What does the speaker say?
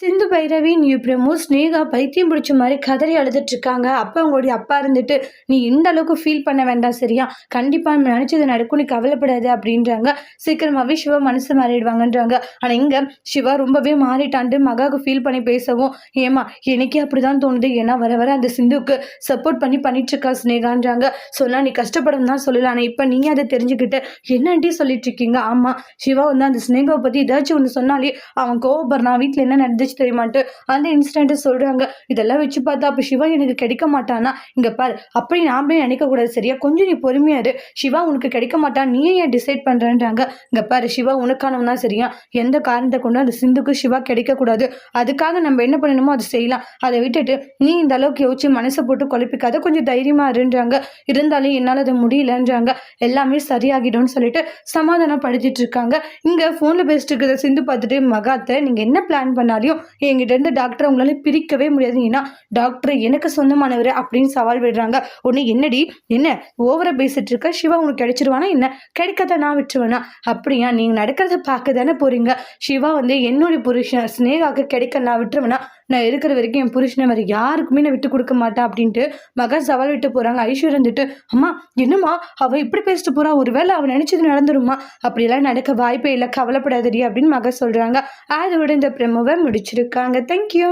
சிந்து Bhairavi new promo Sneha பைத்தியம் பிடிச்ச மாதிரி கதறி அழுதுட்டு இருக்காங்க. அப்போ அவங்களுடைய அப்பா இருந்துட்டு நீ இந்த அளவுக்கு ஃபீல் பண்ண வேண்டாம் சரியா? கண்டிப்பாக நம்ம நினச்சது நடக்கும் நீ கவலைப்படாது அப்படின்றாங்க. சீக்கிரமாகவே சிவா மனசு மாறிடுவாங்கன்றாங்க. ஆனால் இங்கே சிவா ரொம்பவே மாறிட்டான்ட்டு மகாவுக்கு ஃபீல் பண்ணி பேசவும் ஏமா எனக்கே அப்படி தான் தோணுது. ஏன்னா வர வர அந்த சிந்துவுக்கு சப்போர்ட் பண்ணி பண்ணிட்டு இருக்கா ஸ்னேகான்றாங்க சொன்னால் நீ கஷ்டப்படும் தான் சொல்லலாம் ஆனால் இப்போ நீங்கள் அதை தெரிஞ்சுக்கிட்டு என்னன்ட்டி சொல்லிட்டு இருக்கீங்க? ஆமாம் சிவா வந்து அந்த ஸ்னேகாவை பற்றி ஏதாச்சும் ஒன்று சொன்னாலே அவன் கோவப்படுறான். வீட்டில் என்ன நடந்துச்சு தெரியுமான்ட்டு அந்த இன்சிடென்ட்டு சொல்கிறாங்க இதெல்லாம் வச்சு பார்த்தா அப்போ சிவா எனக்கு கிடைக்க மாட்டானா? இங்கே பாரு அப்படி நாமளே நினைக்கக்கூடாது சரியா? கொஞ்சம் நீ பொறுமையா இரு. சிவா உனக்கு கிடைக்க மாட்டான் நீயே ஏன் டிசைட் பண்ணுறேன்றாங்க இங்கே பார் சிவா உனக்கானவன் தான் சரியா? எந்த காரணத்தை கொண்டு அந்த சிந்துக்கு சிவா கிடைக்கக்கூடாது அதுக்காக நம்ம என்ன பண்ணணுமோ அதை செய்யலாம். அதை விட்டுட்டு நீ இந்த அளவுக்கு யோசிச்சு மனசை போட்டு குழப்பிக்காத கொஞ்சம் தைரியமா இருன்றாங்க. இருந்தாலும் என்னால் அது முடியலன்றாங்க. எல்லாமே சரியாகிடும்னு சொல்லிட்டு சமாதானப்படுத்திட்டு இருக்காங்க. இங்கே ஃபோனில் பேசிட்டு இருக்கிற சிந்து பார்த்துட்டு மகாத்தை நீங்கள் என்ன பிளான் பண்ணாலையும் எங்கிட்டேருந்து டாக்டர் உங்களால பிரிக்கவே முடியாது ஏன்னா டாக்டர் எனக்கு சொந்தமானவர் அப்படின்னு சவால் விடுறாங்க. உடனே என்னடி? என்ன? ஓவரை பேசிட்டு இருக்க? சிவா உங்களுக்கு கிடைச்சிருவானா என்ன? கிடைக்காத நான் விட்டுருவேனா? அப்படியா நீங்க நடக்கிறத பார்க்க தானே போறீங்க. சிவா வந்து என்னுடைய புருஷன் ஸ்னேகாக்கு கிடைக்க நான் விட்டுருவேனா? நான் இருக்கிற வரைக்கும் என் புருஷனை வேறு யாருக்குமே நான் விட்டு கொடுக்க மாட்டேன் அப்படின்ட்டு மகன் சவால் விட்டு போகிறாங்க ஐஸ்வர் வந்துட்டு அம்மா என்னம்மா? அவள் இப்படி பேசிட்டு போறா. ஒருவேளை அவள் நினச்சது நடந்துருமா? அப்படிலாம் நடக்க வாய்ப்பே இல்லை. கவலைப்படாதடி அப்படின்னு மகன் சொல்கிறாங்க அதோட இந்த பிரமவை முடிச்சிருக்காங்க. தேங்க்யூ